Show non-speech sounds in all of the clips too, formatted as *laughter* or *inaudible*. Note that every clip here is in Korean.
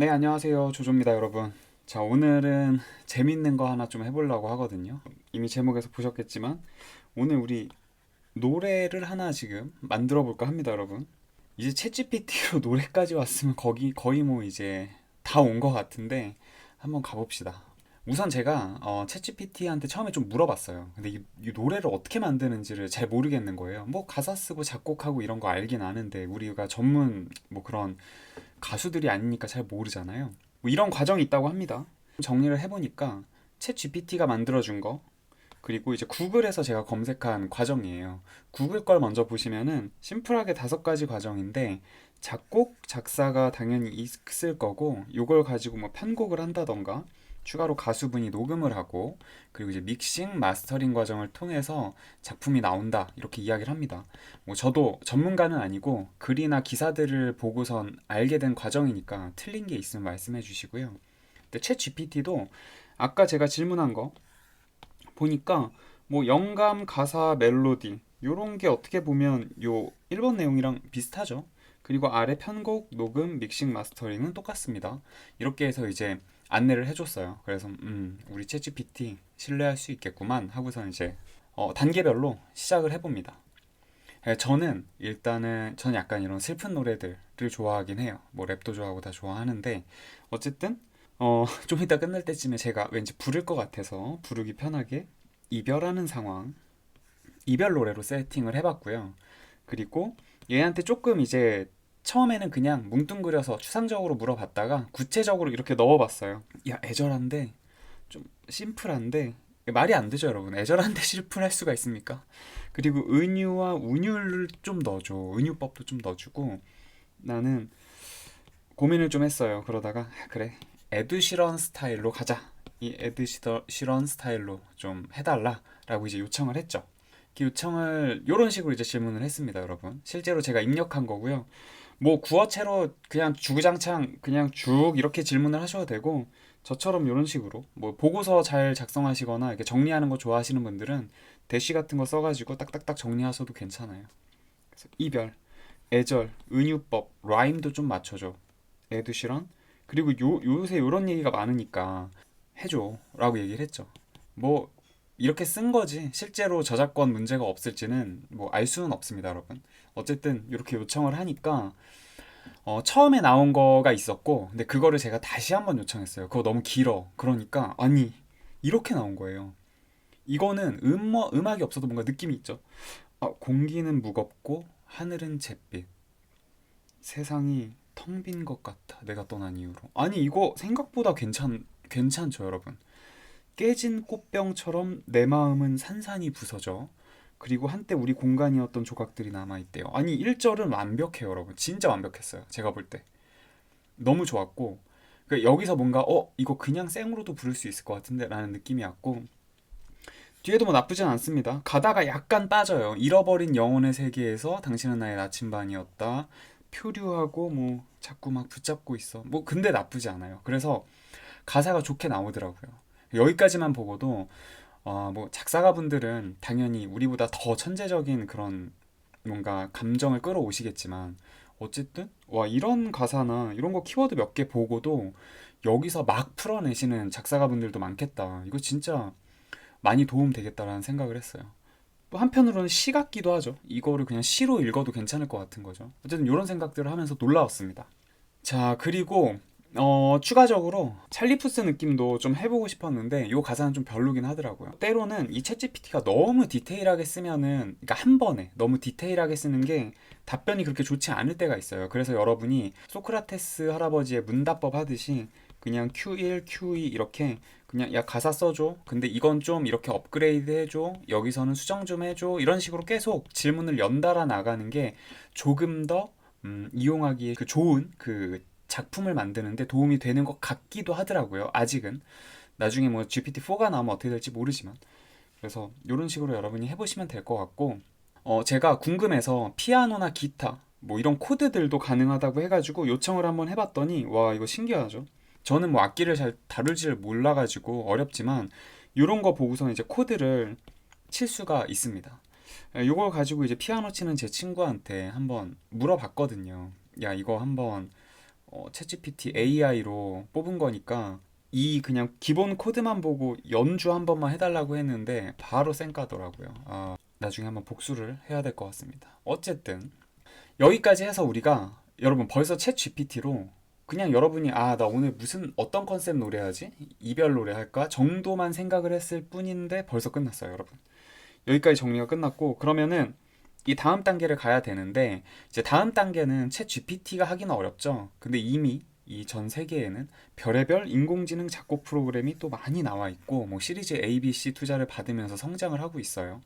네, 안녕하세요. 조조입니다, 여러분. 자, 오늘은 재밌는 거 하나 좀 해보려고 하거든요. 이미 제목에서 보셨겠지만, 오늘 우리 노래를 하나 지금 만들어 볼까 합니다, 여러분. 이제 챗GPT로 *laughs* 노래까지 왔으면 거기 거의 뭐 이제 다 온 것 같은데, 한번 가봅시다. 우선 제가 어, 챗GPT한테 처음에 좀 물어봤어요. 근데 이, 이 노래를 어떻게 만드는지를 잘 모르겠는 거예요. 뭐 가사 쓰고 작곡하고 이런 거 알긴 아는데 우리가 전문 뭐 그런 가수들이 아니니까 잘 모르잖아요. 뭐 이런 과정이 있다고 합니다. 정리를 해보니까 챗 GPT가 만들어준 거 그리고 이제 구글에서 제가 검색한 과정이에요. 구글 걸 먼저 보시면은 심플하게 다섯 가지 과정인데 작곡, 작사가 당연히 있을 거고 이걸 가지고 뭐 편곡을 한다던가 추가로 가수분이 녹음을 하고 그리고 이제 믹싱, 마스터링 과정을 통해서 작품이 나온다 이렇게 이야기를 합니다. 뭐 저도 전문가는 아니고 글이나 기사들을 보고선 알게 된 과정이니까 틀린 게 있으면 말씀해 주시고요. 근데 챗 GPT도 아까 제가 질문한 거 보니까 뭐 영감, 가사, 멜로디 요런 게 어떻게 보면 요 1번 내용이랑 비슷하죠. 그리고 아래 편곡, 녹음, 믹싱, 마스터링은 똑같습니다. 이렇게 해서 이제 안내를 해줬어요. 그래서 음, 우리 챗GPT 신뢰할 수 있겠구만 하고서 이제 어, 단계별로 시작을 해봅니다. 예, 저는 일단은 저는 약간 이런 슬픈 노래들을 좋아하긴 해요. 뭐 랩도 좋아하고 다 좋아하는데 어쨌든 어, *laughs* 좀 이따 끝날 때쯤에 제가 왠지 부를 것 같아서 부르기 편하게 이별하는 상황 이별 노래로 세팅을 해봤고요. 그리고 얘한테 조금 이제 처음에는 그냥 뭉뚱그려서 추상적으로 물어봤다가 구체적으로 이렇게 넣어봤어요. 야, 애절한데 좀 심플한데 말이 안 되죠, 여러분. 애절한데 *laughs* 심플할 수가 있습니까? 그리고 은유와 운율을 좀 넣어줘. 은유법도 좀 넣어주고 나는 고민을 좀 했어요. 그러다가 아, 그래 에드시런 스타일로 가자. 이 에드시런 스타일로 좀 해달라라고 이제 요청을 했죠. 그 요청을 이런 식으로 이제 질문을 했습니다, 여러분. 실제로 제가 입력한 거고요. 뭐 구어체로 그냥 주구장창 그냥 쭉 이렇게 질문을 하셔도 되고 저처럼 이런 식으로 뭐 보고서 잘 작성하시거나 이렇게 정리하는 거 좋아하시는 분들은 대시 같은 거 써가지고 딱딱딱 정리하셔도 괜찮아요. 그래서 이별, 애절, 은유법, 라임도 좀 맞춰줘. 에드시런 그리고 요 요새 이런 얘기가 많으니까 해줘라고 얘기를 했죠. 뭐 이렇게 쓴 거지 실제로 저작권 문제가 없을지는 뭐 알 수는 없습니다, 여러분. 어쨌든 이렇게 요청을 하니까 어, 처음에 나온 거가 있었고 근데 그거를 제가 다시 한번 요청했어요. 그거 너무 길어. 그러니까 아니 이렇게 나온 거예요. 이거는 음머, 음악이 없어도 뭔가 느낌이 있죠. 아, 공기는 무겁고 하늘은 잿빛. 세상이 텅 빈 것 같아. 내가 떠난 이후로. 아니 이거 생각보다 괜찮 괜찮죠, 여러분. 깨진 꽃병처럼 내 마음은 산산이 부서져. 그리고 한때 우리 공간이었던 조각들이 남아있대요. 아니, 1절은 완벽해요, 여러분. 진짜 완벽했어요. 제가 볼 때. 너무 좋았고, 그 여기서 뭔가, 어, 이거 그냥 생으로도 부를 수 있을 것 같은데? 라는 느낌이 왔고, 뒤에도 뭐 나쁘진 않습니다. 가다가 약간 빠져요. 잃어버린 영혼의 세계에서 당신은 나의 나침반이었다. 표류하고 뭐 자꾸 막 붙잡고 있어. 뭐 근데 나쁘지 않아요. 그래서 가사가 좋게 나오더라고요. 여기까지만 보고도 어, 뭐 작사가 분들은 당연히 우리보다 더 천재적인 그런 뭔가 감정을 끌어오시겠지만 어쨌든 와 이런 가사나 이런 거 키워드 몇 개 보고도 여기서 막 풀어내시는 작사가 분들도 많겠다. 이거 진짜 많이 도움 되겠다라는 생각을 했어요. 또 한편으로는 시 같기도 하죠. 이거를 그냥 시로 읽어도 괜찮을 것 같은 거죠. 어쨌든 이런 생각들을 하면서 놀라웠습니다. 자, 그리고 어, 추가적으로 찰리푸스 느낌도 좀 해보고 싶었는데 이 가사는 좀 별로긴 하더라고요. 때로는 이 챗GPT가 너무 디테일하게 쓰면은 그러니까 한 번에 너무 디테일하게 쓰는 게 답변이 그렇게 좋지 않을 때가 있어요. 그래서 여러분이 소크라테스 할아버지의 문답법 하듯이 그냥 Q1, Q2 이렇게 그냥 야 가사 써줘. 근데 이건 좀 이렇게 업그레이드 해줘. 여기서는 수정 좀 해줘. 이런 식으로 계속 질문을 연달아 나가는 게 조금 더 음, 이용하기에 그 좋은 그 작품을 만드는데 도움이 되는 것 같기도 하더라고요. 아직은. 나중에 뭐 GPT-4가 나오면 어떻게 될지 모르지만. 그래서 이런 식으로 여러분이 해보시면 될 것 같고, 어, 제가 궁금해서 피아노나 기타, 뭐 이런 코드들도 가능하다고 해가지고 요청을 한번 해봤더니, 와, 이거 신기하죠? 저는 뭐 악기를 잘 다룰지를 몰라가지고 어렵지만, 이런 거 보고서 이제 코드를 칠 수가 있습니다. 이걸 가지고 이제 피아노 치는 제 친구한테 한번 물어봤거든요. 야, 이거 한번 어, 챗GPT AI로 뽑은 거니까 이 그냥 기본 코드만 보고 연주 한 번만 해달라고 했는데 바로 쌩까더라고요. 아, 나중에 한번 복수를 해야 될 것 같습니다. 어쨌든 여기까지 해서 우리가 여러분 벌써 챗 GPT로 그냥 여러분이 아 나 오늘 무슨 어떤 컨셉 노래하지 이별 노래 할까 정도만 생각을 했을 뿐인데 벌써 끝났어요 여러분 여기까지 정리가 끝났고 그러면은 이 다음 단계를 가야 되는데 이제 다음 단계는 챗 GPT가 하기는 어렵죠 근데 이미 이 전 세계에는 별의별 인공지능 작곡 프로그램이 또 많이 나와 있고 뭐 시리즈 ABC 투자를 받으면서 성장을 하고 있어요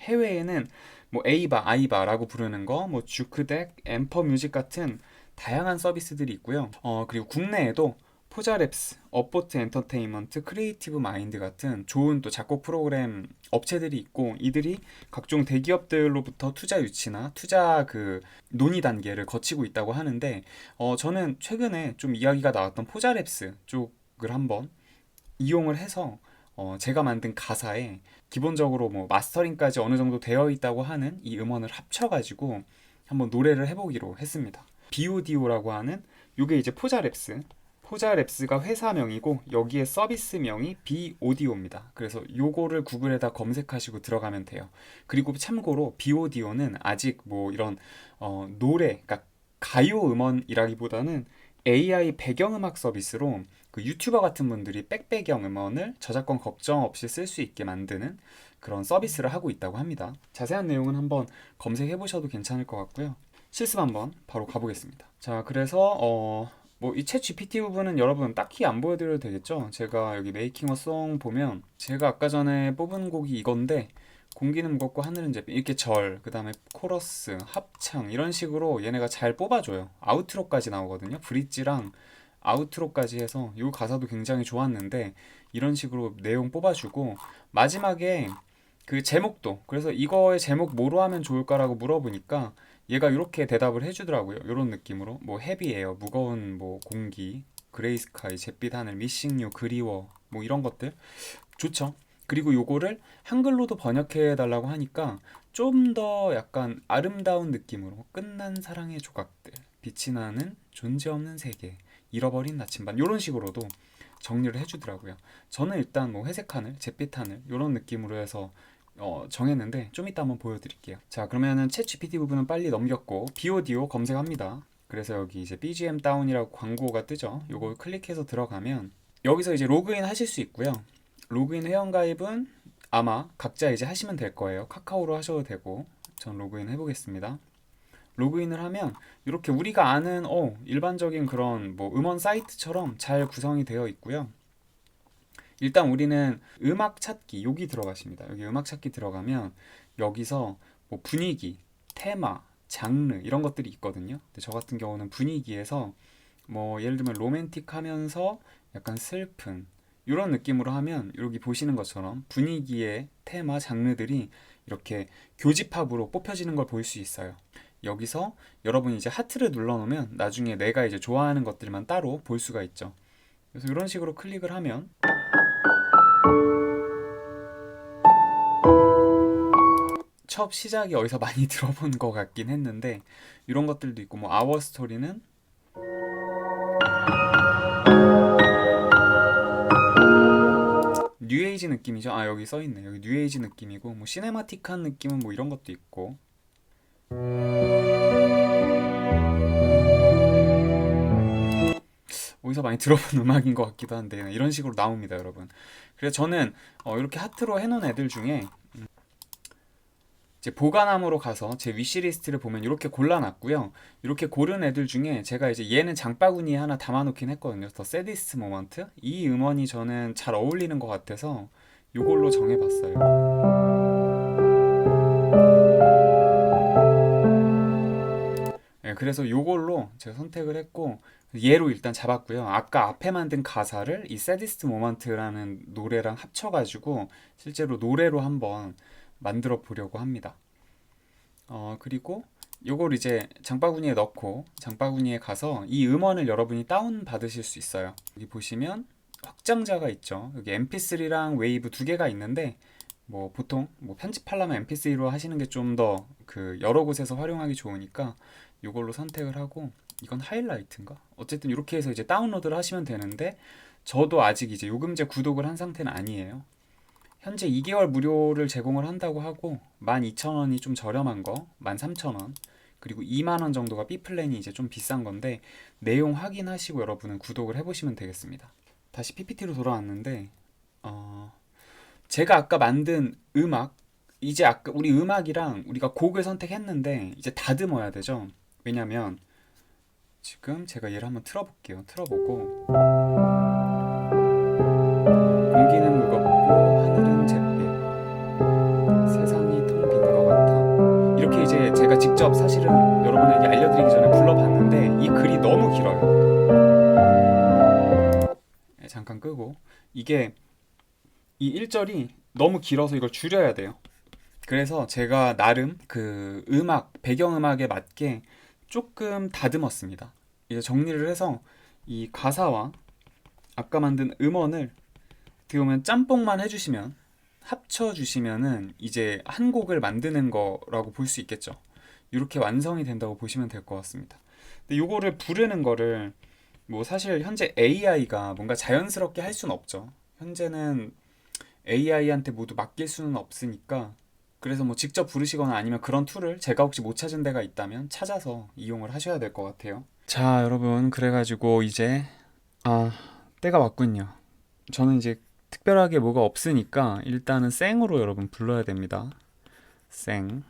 해외에는 뭐 에이바, 아이바라고 부르는 거, 뭐 주크덱, 엠퍼 뮤직 같은 다양한 서비스들이 있고요. 어, 그리고 국내에도 포자랩스, 업보트 엔터테인먼트, 크리에이티브 마인드 같은 좋은 또 작곡 프로그램 업체들이 있고 이들이 각종 대기업들로부터 투자 유치나 투자 그 논의 단계를 거치고 있다고 하는데 어, 저는 최근에 좀 이야기가 나왔던 포자랩스 쪽을 한번 이용을 해서 어, 제가 만든 가사에 기본적으로 뭐 마스터링까지 어느 정도 되어 있다고 하는 이 음원을 합쳐가지고 한번 노래를 해보기로 했습니다. BODO라고 하는 이게 이제 포자랩스 포자랩스가 회사명이고 여기에 서비스명이 BODO입니다. 그래서 요거를 구글에다 검색하시고 들어가면 돼요. 그리고 참고로 BODO는 아직 뭐 이런 어, 노래, 그러니까 가요 음원이라기보다는 AI 배경음악 서비스로 그 유튜버 같은 분들이 백배경 음원을 저작권 걱정 없이 쓸 수 있게 만드는 그런 서비스를 하고 있다고 합니다. 자세한 내용은 한번 검색해 보셔도 괜찮을 것 같고요. 실습 한번 바로 가보겠습니다. 자, 그래서 어, 뭐 이 챗 GPT 부분은 여러분 딱히 안 보여드려도 되겠죠? 제가 여기 메이킹 어송 보면 제가 아까 전에 뽑은 곡이 이건데 공기는 무겁고 하늘은 제 이렇게 절, 그 다음에 코러스, 합창 이런 식으로 얘네가 잘 뽑아줘요. 아우트로까지 나오거든요. 브릿지랑 아우트로까지 해서 이 가사도 굉장히 좋았는데 이런 식으로 내용 뽑아주고 마지막에 그 제목도 그래서 이거의 제목 뭐로 하면 좋을까라고 물어보니까 얘가 이렇게 대답을 해주더라고요. 이런 느낌으로 뭐 헤비에어 무거운 뭐 공기 그레이 스카이 잿빛 하늘 미싱 유 그리워 뭐 이런 것들 좋죠. 그리고 요거를 한글로도 번역해 달라고 하니까 좀 더 약간 아름다운 느낌으로 끝난 사랑의 조각들 빛이 나는 존재 없는 세계 잃어버린 나침반 이런 식으로도 정리를 해주더라고요. 저는 일단 뭐 회색 하늘, 잿빛 하늘 이런 느낌으로 해서 어, 정했는데 좀 이따 한번 보여드릴게요. 자 그러면은 챗 GPT 부분은 빨리 넘겼고 BODO 검색합니다. 그래서 여기 이제 BGM 다운이라고 광고가 뜨죠. 요걸 클릭해서 들어가면 여기서 이제 로그인 하실 수 있고요. 로그인 회원가입은 아마 각자 이제 하시면 될 거예요. 카카오로 하셔도 되고 전 로그인 해보겠습니다. 로그인을 하면 이렇게 우리가 아는 어, 일반적인 그런 뭐 음원 사이트처럼 잘 구성이 되어 있고요. 일단 우리는 음악 찾기 여기 들어가십니다. 여기 음악 찾기 들어가면 여기서 뭐 분위기, 테마, 장르 이런 것들이 있거든요. 근데 저 같은 경우는 분위기에서 뭐 예를 들면 로맨틱하면서 약간 슬픈 이런 느낌으로 하면 여기 보시는 것처럼 분위기의 테마, 장르들이 이렇게 교집합으로 뽑혀지는 걸 볼 수 있어요. 여기서 여러분이 이제 하트를 눌러놓으면 나중에 내가 이제 좋아하는 것들만 따로 볼 수가 있죠. 그래서 이런 식으로 클릭을 하면 첫 시작이 어디서 많이 *laughs* 들어본 것 같긴 했는데 이런 것들도 있고 뭐 아워 스토리는 뉴에이지 느낌이죠. 아 여기 써 있네. 여기 뉴에이지 느낌이고 뭐 시네마틱한 느낌은 뭐 이런 것도 있고 어디서 많이 *laughs* 들어본 음악인 것 같기도 한데 이런 식으로 나옵니다, 여러분. 그래서 저는 어, 이렇게 하트로 해놓은 애들 중에 음, 이제 보관함으로 가서 제 위시리스트를 보면 이렇게 골라놨고요. 이렇게 고른 애들 중에 제가 이제 얘는 장바구니에 하나 담아놓긴 했거든요. 더 새디스트 모먼트 이 음원이 저는 잘 어울리는 것 같아서 이걸로 정해봤어요. 네, 그래서 이걸로 제가 선택을 했고 얘로 일단 잡았고요. 아까 앞에 만든 가사를 이 새디스트 모먼트라는 노래랑 합쳐가지고 실제로 노래로 한번 만들어 보려고 합니다. 어, 그리고 요걸 이제 장바구니에 넣고 장바구니에 가서 이 음원을 여러분이 다운 받으실 수 있어요. 여기 보시면 확장자가 있죠. 여기 MP3랑 웨이브 두 개가 있는데 뭐 보통 뭐 편집하려면 MP3로 하시는 게 좀 더 그 여러 곳에서 활용하기 좋으니까 이걸로 선택을 하고 이건 하이라이트인가? 어쨌든 이렇게 해서 이제 다운로드를 하시면 되는데 저도 아직 이제 요금제 구독을 한 상태는 아니에요. 현재 2개월 무료를 제공을 한다고 하고 12,000원이 좀 저렴한 거 13,000원 그리고 2만 원 정도가 B 플랜이 이제 좀 비싼 건데 내용 확인하시고 여러분은 구독을 해보시면 되겠습니다. 다시 PPT로 돌아왔는데 어, 제가 아까 만든 음악 이제 아까 우리 음악이랑 우리가 곡을 선택했는데 이제 다듬어야 되죠. 왜냐면 지금 제가 얘를 한번 틀어볼게요. 틀어보고 제 제가 직접 사실은 여러분에게 알려드리기 전에 불러봤는데 이 글이 너무 길어요. 네, 잠깐 끄고. 이게 이 1절이 너무 길어서 이걸 줄여야 돼요. 그래서 제가 나름 그 음악 배경음악에 맞게 조금 다듬었습니다. 이제 정리를 해서 이 가사와 아까 만든 음원을 어떻게 보면 짬뽕만 해주시면 합쳐주시면은 이제 한 곡을 만드는 거라고 볼 수 있겠죠. 이렇게 완성이 된다고 보시면 될 것 같습니다. 근데 요거를 부르는 거를 뭐 사실 현재 AI가 뭔가 자연스럽게 할 수는 없죠. 현재는 AI한테 모두 맡길 수는 없으니까 그래서 뭐 직접 부르시거나 아니면 그런 툴을 제가 혹시 못 찾은 데가 있다면 찾아서 이용을 하셔야 될 것 같아요. 자, 여러분 그래가지고 이제 아 때가 왔군요. 저는 이제 특별하게 뭐가 없으니까 일단은 생으로 여러분 불러야 됩니다. 생.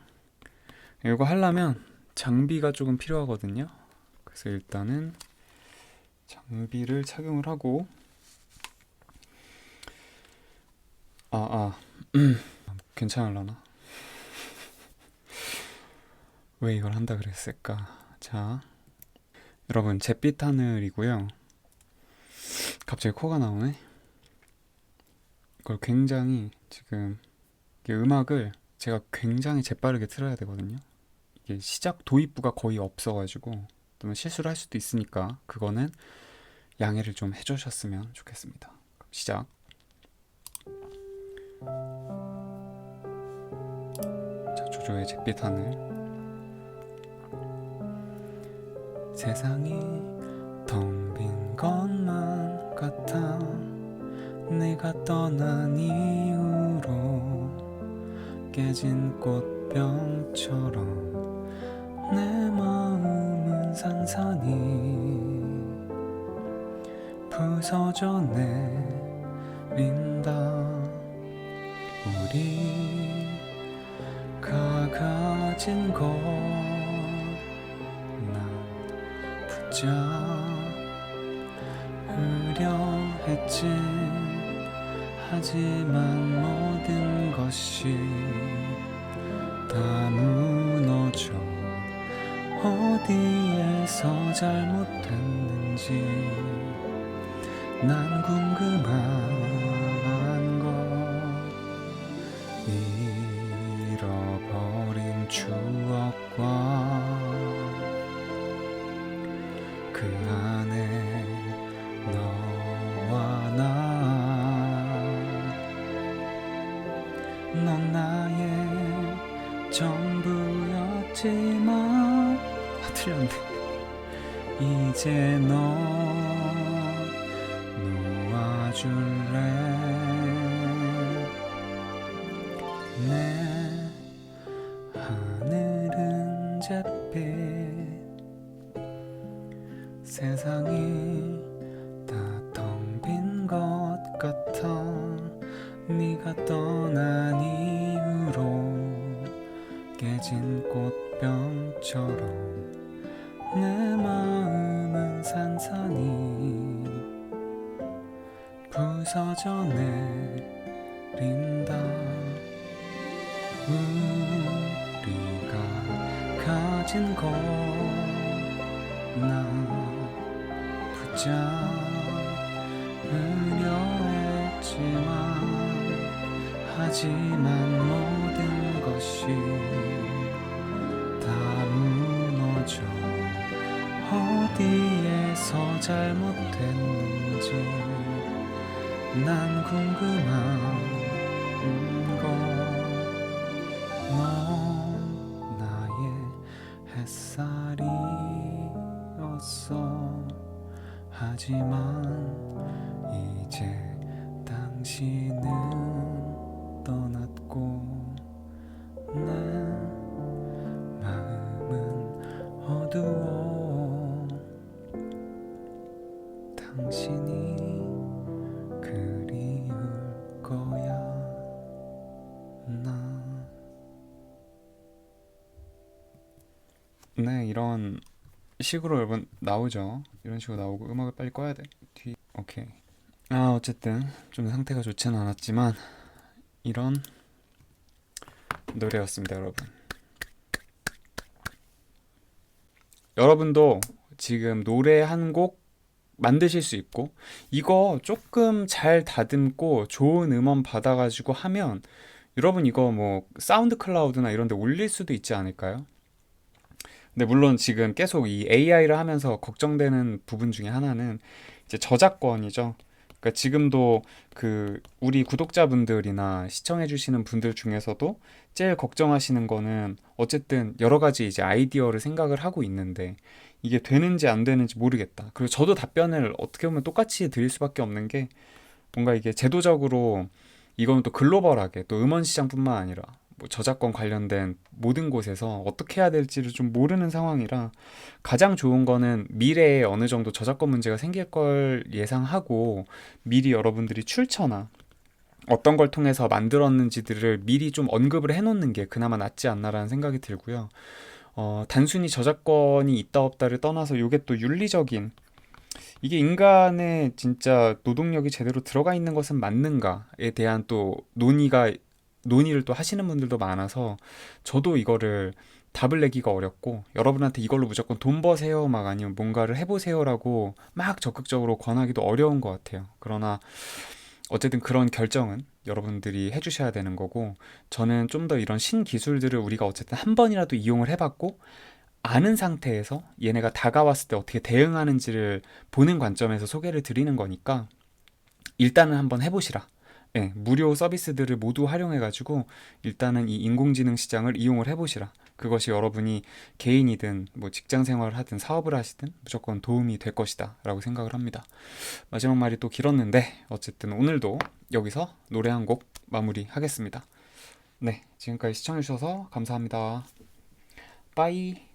이거 하려면 장비가 조금 필요하거든요. 그래서 일단은 장비를 착용을 하고 아, 아. *clears throat* 괜찮을라나? *laughs* 왜 이걸 한다 그랬을까? 자. 여러분, 잿빛 하늘이고요. 갑자기 코가 나오네. 이걸 굉장히 지금 이게 음악을 제가 굉장히 재빠르게 틀어야 되거든요. 이게 시작 도입부가 거의 없어가지고 또 실수를 할 수도 있으니까 그거는 양해를 좀 해주셨으면 좋겠습니다. 시작. 자, 조조의 잿빛 하늘. 세상이 텅 빈 것만 같아 네가 떠난 이후로 깨진 꽃병처럼 내 마음은 산산이 부서져 내린다 우리 가 가진 것난 붙잡으려 했지. 하지만 모든 것이 다 무너져 어디에서 잘못됐는지 난 궁금한 것. 잃어버린 추억과 그 아, 틀렸네 이제 너 놓아줄래? 내 하늘은 잿빛 세상이 다텅빈것 같아. 네가 떠난 이후로 깨진 꽃병처럼 내 마음은 산산이 부서져 내린다. 우리가 가진 것난 붙잡으려 했지만 하지만 모든 것이 다 어디에서 잘못됐는지 난 궁금한 것 식으로 여러분 나오죠. 이런 식으로 나오고 음악을 빨리 꺼야 돼. 뒤 오케이. 아, 어쨌든 좀 상태가 좋지는 않았지만 이런 노래였습니다, 여러분. 여러분도 지금 노래 한 곡 만드실 수 있고 이거 조금 잘 다듬고 좋은 음원 받아가지고 하면 여러분 이거 뭐 사운드 클라우드나 이런 데 올릴 수도 있지 않을까요? 근데 물론 지금 계속 이 AI를 하면서 걱정되는 부분 중에 하나는 이제 저작권이죠. 그러니까 지금도 그 우리 구독자분들이나 시청해 주시는 분들 중에서도 제일 걱정하시는 거는 어쨌든 여러 가지 이제 아이디어를 생각을 하고 있는데 이게 되는지 안 되는지 모르겠다. 그리고 저도 답변을 어떻게 보면 똑같이 드릴 수밖에 없는 게 뭔가 이게 제도적으로 이거는 또 글로벌하게 또 음원 시장뿐만 아니라 뭐 저작권 관련된 모든 곳에서 어떻게 해야 될지를 좀 모르는 상황이라 가장 좋은 거는 미래에 어느 정도 저작권 문제가 생길 걸 예상하고 미리 여러분들이 출처나 어떤 걸 통해서 만들었는지들을 미리 좀 언급을 해놓는 게 그나마 낫지 않나라는 생각이 들고요. 어, 단순히 저작권이 있다 없다를 떠나서 이게 또 윤리적인 이게 인간의 진짜 노동력이 제대로 들어가 있는 것은 맞는가에 대한 또 논의가 논의를 또 하시는 분들도 많아서 저도 이거를 답을 내기가 어렵고 여러분한테 이걸로 무조건 돈 버세요 막 아니면 뭔가를 해보세요라고 막 적극적으로 권하기도 어려운 것 같아요. 그러나 어쨌든 그런 결정은 여러분들이 해주셔야 되는 거고 저는 좀 더 이런 신기술들을 우리가 어쨌든 한 번이라도 이용을 해봤고 아는 상태에서 얘네가 다가왔을 때 어떻게 대응하는지를 보는 관점에서 소개를 드리는 거니까 일단은 한번 해보시라. 예, 무료 서비스들을 모두 활용해가지고 일단은 이 인공지능 시장을 이용을 해보시라. 그것이 여러분이 개인이든 뭐 직장 생활을 하든 사업을 하시든 무조건 도움이 될 것이다. 라고 생각을 합니다. 마지막 말이 또 길었는데 어쨌든 오늘도 여기서 노래 한 곡 마무리 하겠습니다. 네, 지금까지 시청해주셔서 감사합니다. 빠이.